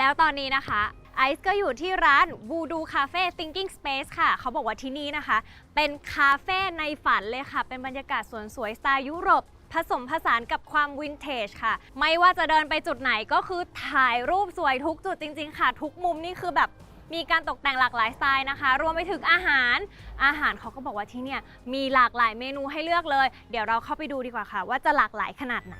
แล้วตอนนี้นะคะไอซ์ก็อยู่ที่ร้าน Voodoo Cafe Thinking Space ค่ะ เขาบอกว่าที่นี่นะคะ เป็นคาเฟ่ในฝันเลยค่ะ เป็นบรรยากาศสวนสวยสไตล์ยุโรปผสมผสานกับความวินเทจค่ะ ไม่ว่าจะเดินไปจุดไหนก็คือถ่ายรูปสวยทุกจุดจริง ๆ ค่ะ ทุกมุมนี่คือแบบมีการตกแต่งหลากหลายสไตล์นะคะ รวมไปถึงอาหาร อาหารเขาก็บอกว่าที่เนี่ยมีหลากหลายเมนูให้เลือกเลย เดี๋ยวเราเข้าไปดูดีกว่าค่ะ ว่าจะหลากหลายขนาดไหน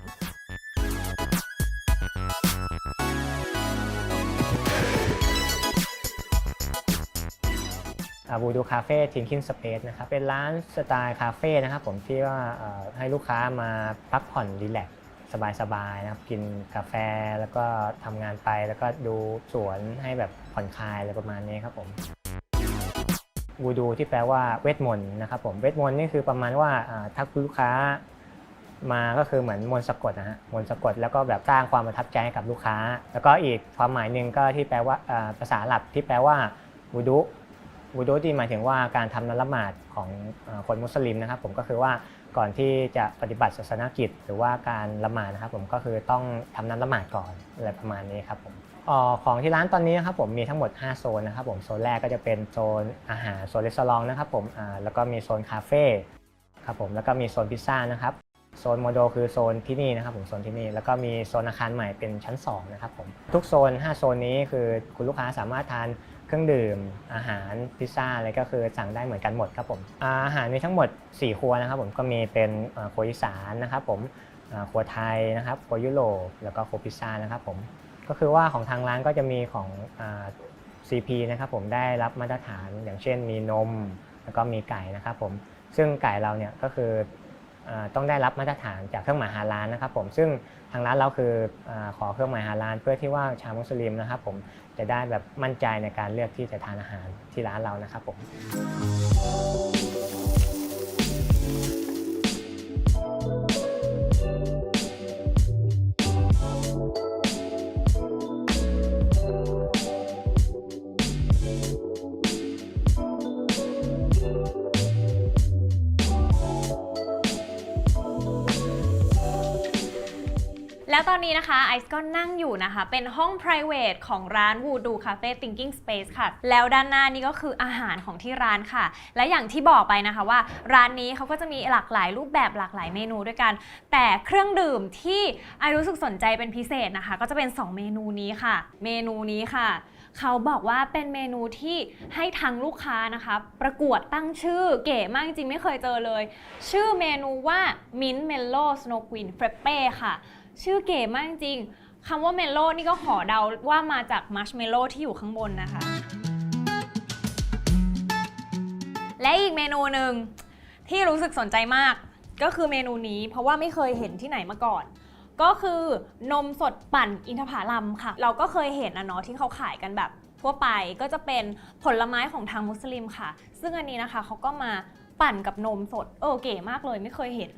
บูดูคาเฟ่ทิงคินสเปซนะครับเป็นร้านสไตล์คาเฟ่นะครับผมที่ว่าให้ลูกค้ามาพักผ่อนรีแลกซ์สบายๆนะครับกินกาแฟแล้วก็ทำงานไปแล้วก็ดูสวนให้แบบผ่อนคลายอะไรประมาณนี้ครับผมบูดูที่แปลว่าเวทมนต์นะครับผมเวทมนต์นี่คือประมาณว่าถ้าคุณลูกค้ามาก็คือเหมือนมนต์สะกดนะฮะมนต์สะกดแล้วก็แบบสร้างความประทับใจให้กับลูกค้า แล้วก็อีกความหมายหนึ่งก็ที่แปลว่าภาษาหรับที่แปลว่าบูดู วูดูที่หมายถึงว่าการทำนละหมาดของคนมุสลิมนะครับผมก็คือว่าก่อนที่จะปฏิบัติศาสนกิจ หรือว่าการละหมาดนะครับผมก็คือต้องทำน้ำละหมาดก่อนอะไรประมาณนี้ครับผมออของที่ร้านตอนนี้นะครับผมมีทั้งหมด 5 โซนนะครับผมโซนแรกก็จะเป็นโซนอาหารโซนรีสอร์ทนะครับผมแล้วก็มีโซนคาเฟ่ครับผมแล้วก็มีโซนพิซซ่านะครับโซนโมโดคือโซนที่นี่นะครับผมโซนที่นี่แล้วก็มีโซนอาคารใหม่เป็นชั้นสองนะครับผมทุกโซน 5 โซนนี้คือคุณลูกค้าสามารถทาน เครื่องดื่ม อาหารพิซซ่าอะไรก็คือสั่งได้เหมือนกันหมดครับผมอาอาหารมีทั้งหมด 4 ครัวนะครับผมก็มีเป็นเอ่อครัวอีสานนะครับผมอ่าครัวไทยนะครับครัวยุโรปแล้วก็ครัวพิซซ่านะครับผมก็คือว่าของทางร้านก็จะมีของอ่า CP นะครับผมได้รับมาตรฐานอย่างเช่นมีนม แล้วก็มีไก่นะครับผมซึ่งไก่เราเนี่ยก็คือ ต้องได้รับมาตรฐานจากเครื่องหมายฮาลาลนะครับผมซึ่งทางร้านเราคืออขอเครื่องหมายฮาลาลเพื่อที่ว่าชาวมุสลิมนะครับผมจะได้แบบมั่นใจในการเลือกที่จะทานอาหารที่ร้านเรานะครับผม แล้วตอนนี้นะคะไอซ์ก็นั่งอยู่นะคะ เป็นห้อง p r i v a t e ของร้าน Voodoo Cafe Thinking Space ค่ะ แล้วด้านหน้านี่ก็คืออาหารของที่ร้านค่ะ และอย่างที่บอกไปนะคะว่า ร้านนี้เขาก็จะมีหลากหลายรูปแบบหลากหลายเมนูด้วยกัน แต่เครื่องดื่มที่ไอรู้สึกสนใจเป็นพิเศษนะคะ ก็จะเป็น 2 เมนูนี้ค่ะ เมนูนี้ค่ะเขาบอกว่าเป็นเมนูที่ให้ทางลูกค้านะคะ ประกวดตั้งชื่อเก๋มากจริงไม่เคยเจอเลย ชื่อเมนูว่า Mint Mellow Snow Queen Frappe ค่ะ ชื่อเก๋มากจริงคำว่าเมลโล่นี่ก็ขอเดาว่ามาจากมัชเมลโล่ที่อยู่ข้างบนนะคะ และอีกเมนูหนึ่งที่รู้สึกสนใจมาก ก็คือเมนูนี้เพราะว่าไม่เคยเห็นที่ไหนมาก่อน ก็คือนมสดปั่นอินทผลัมค่ะ เราก็เคยเห็นนะเนาะที่เขาขายกันแบบทั่วไปก็จะเป็นผลไม้ของทางมุสลิมค่ะ ซึ่งอันนี้นะคะเขาก็มาปั่นกับนมสด เออเก๋มากเลยไม่เคยเห็น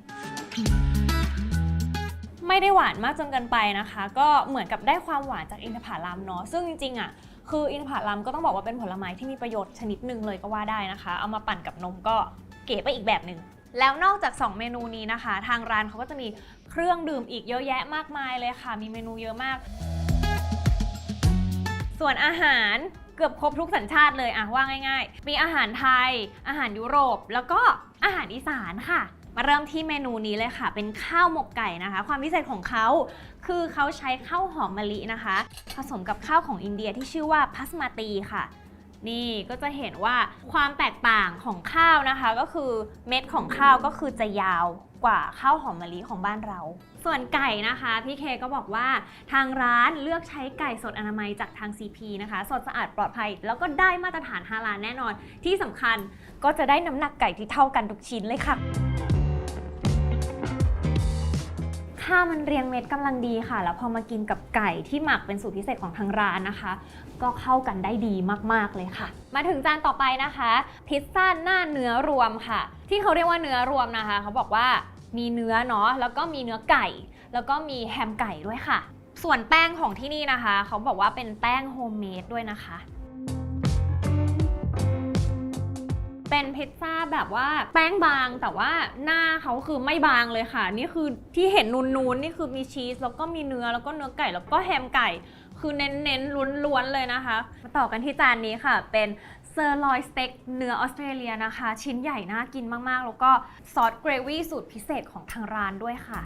ไม่ได้หวานมากจนเกินไปนะคะ ก็เหมือนกับได้ความหวานจากอินทผลัมเนาะซึ่งจริงๆอะคืออินทผลัมก็ต้องบอกว่าเป็นผลไม้ที่มีประโยชน์ชนิดหนึ่งเลยก็ว่าได้นะคะ เอามาปั่นกับนมก็เก๋ไปอีกแบบหนึ่งแล้วนอกจาก 2 เมนูนี้นะคะ ทางร้านเขาก็จะมีเครื่องดื่มอีกเยอะแยะมากมายเลยค่ะ มีเมนูเยอะมาก ส่วนอาหารเกือบครบทุกสัญชาติเลยอะว่าง่าย ๆ มีอาหารไทย อาหารยุโรป แล้วก็อาหารอีสานค่ะ มาเริ่มที่เมนูนี้เลยค่ะ เป็นข้าวหมกไก่นะคะ ความพิเศษของเขาคือเขาใช้ข้าวหอมมะลินะคะ ผสมกับข้าวของอินเดียที่ชื่อว่าพัสมาตีค่ะ นี่ก็จะเห็นว่าความแตกต่างของข้าวนะคะ ก็คือเม็ดของข้าวก็คือจะยาวกว่าข้าวหอมมะลิของบ้านเรา ส่วนไก่นะคะ พี่เคก็บอกว่าทางร้านเลือกใช้ไก่สดอนามัยจากทาง CP นะคะ สดสะอาดปลอดภัย แล้วก็ได้มาตรฐานฮาลาลแน่นอน ที่สำคัญก็จะได้น้ำหนักไก่ที่เท่ากันทุกชิ้นเลยค่ะ ข้าวมันเรียงเม็ดกำลังดีค่ะ แล้วพอมากินกับไก่ที่หมักเป็นสูตรพิเศษของทางร้านนะคะ ก็เข้ากันได้ดีมากๆเลยค่ะ มาถึงจานต่อไปนะคะ พิซซ่าหน้าเนื้อรวมค่ะ ที่เขาเรียกว่าเนื้อรวมนะคะ เขาบอกว่ามีเนื้อเนาะแล้วก็มีเนื้อไก่ แล้วก็มีแฮมไก่ด้วยค่ะ ส่วนแป้งของที่นี่นะคะ เขาบอกว่าเป็นแป้งโฮมเมดด้วยนะคะ เป็นพิซซ่าแบบว่าแป้งบางแต่ว่าหน้าเขาคือไม่บางเลยค่ะ นี่คือที่เห็นนูนๆนี่คือมีชีสแล้วก็มีเนื้อแล้วก็เนื้อไก่แล้วก็แฮมไก่ คือเน้นๆล้วนๆเลยนะคะมาต่อกันที่จานนี้ค่ะ เป็นเซอร์ลอยสเต็กเนื้อออสเตรเลียนะคะ ชิ้นใหญ่น่ากินมากๆ แล้วก็ซอสเกรวี่สูตรพิเศษของทางร้านด้วยค่ะ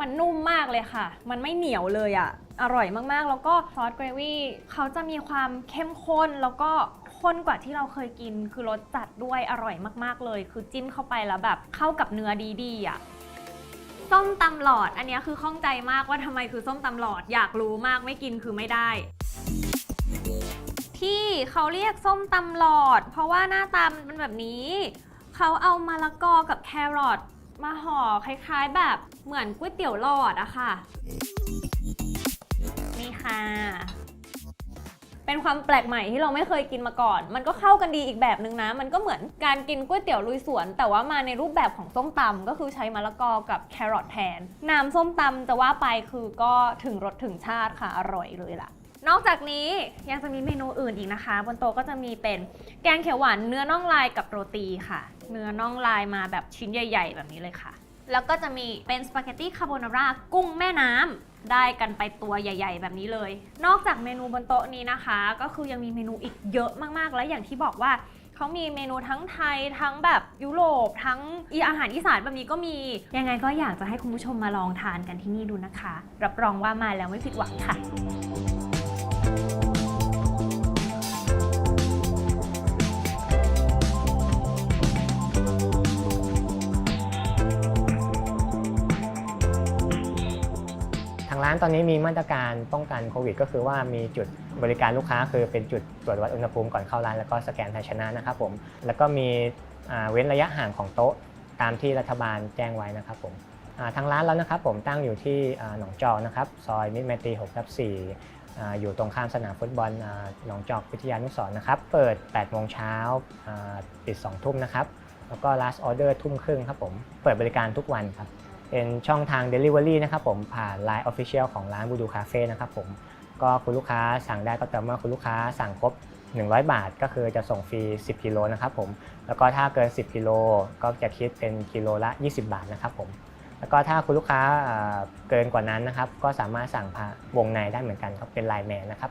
มันนุ่มมากเลยค่ะ มันไม่เหนียวเลยอะ่ะ อร่อยมากๆ แล้วก็ซอสเกรวี่เขาจะมีความเข้มข้นแล้วก็ข้นกว่าที่เราเคยกิน คือรสจัดด้วยอร่อยมากๆเลย คือจิ้มเข้าไปแล้วแบบเข้ากับเนื้อดีๆอะ่ะส้มตำหลอดอันนี้คือข้องใจมากว่าทำไมคือส้มตำหลอดอยากรู้มากไม่กินคือไม่ได้ ที่เขาเรียกส้มตำหลอด เพราะว่าหน้าตามันเป็นแบบนี้ เขาเอามะละกอกับแครอทมาห่อคล้ายๆ แบบเหมือนก๋วยเตี๋ยวหลอดอะค่ะ ค่ะ เป็นความแปลกใหม่ที่เราไม่เคยกินมาก่อน มันก็เข้ากันดีอีกแบบนึงนะ มันก็เหมือนการกินก๋วยเตี๋ยวลุยสวน แต่ว่ามาในรูปแบบของส้มตำก็คือใช้มะละกอกับแครอทแทน น้ำส้มตำจะว่าไปคือก็ถึงรสถึงชาติค่ะ อร่อยเลยล่ะนอกจากนี้ยังจะมีเมนูอื่นอีกนะคะ บนโต๊ะก็จะมีเป็นแกงเขียวหวานเนื้อน่องลายกับโรตีค่ะ เนื้อน่องลายมาแบบชิ้นใหญ่ ๆ แบบนี้เลยค่ะ แล้วก็จะมีเป็นสปาเกตตี้คาโบนาร่ากุ้งแม่น้ำได้กันไปตัวใหญ่ ๆ แบบนี้เลย นอกจากเมนูบนโต๊ะนี้นะคะ ก็คือยังมีเมนูอีกเยอะมากๆ และอย่างที่บอกว่าเขามีเมนูทั้งไทยทั้งแบบยุโรปทั้งอีอาหารอีสานแบบนี้ก็มี ยังไงก็อยากจะให้คุณผู้ชมมาลองทานกันที่นี่ดูนะคะ รับรองว่ามาแล้วไม่ผิดหวังค่ะ ร้านตอนนี้มีมาตรการป้องกันโควิด ก็คือว่ามีจุดบริการลูกค้าคือเป็นจุดตรวจวัดอุณหภูมิก่อนเข้าร้านแล้วก็สแกนไทยชนะนะครับผมแล้วก็มีเว้นระยะห่างของโต๊ะตามที่รัฐบาลแจ้งไว้นะครับผมทางร้านแล้วนะครับผมตั้งอยู่ที่หนองจอกนะครับซอยมิตรไมตรี6ทับ4อ่อยู่ตรงข้ามสนามฟุตบอลหนองจอกวิทยานุสรนะครับเปิด 8 โมงเช้าอ่าปิด 2 ทุ่มนะครับแล้วก็ last order ทุ่มครึ่งครับผมเปิดบริการทุกวันครับ เป็นช่องทาง Delivery นะครับผมผ่าน Line Official ของร้านบูดูคาเฟ่นะครับผมก็คุณลูกค้าสั่งได้ก็แต่เมื่อคุณลูกค้าสั่งครบ 100 บาท ก็คือจะส่งฟรี 10 กิโลนะครับผมแล้วก็ถ้าเกิน 10 กิโลก็จะคิดเป็นกิโลละ 20 บาทนะครับผมแล้วก็ถ้าคุณลูกค้าเกินกว่านั้นนะครับ ก็สามารถสั่งผ่านวงในได้เหมือนกันครับเป็นไลน์แมนนะครับ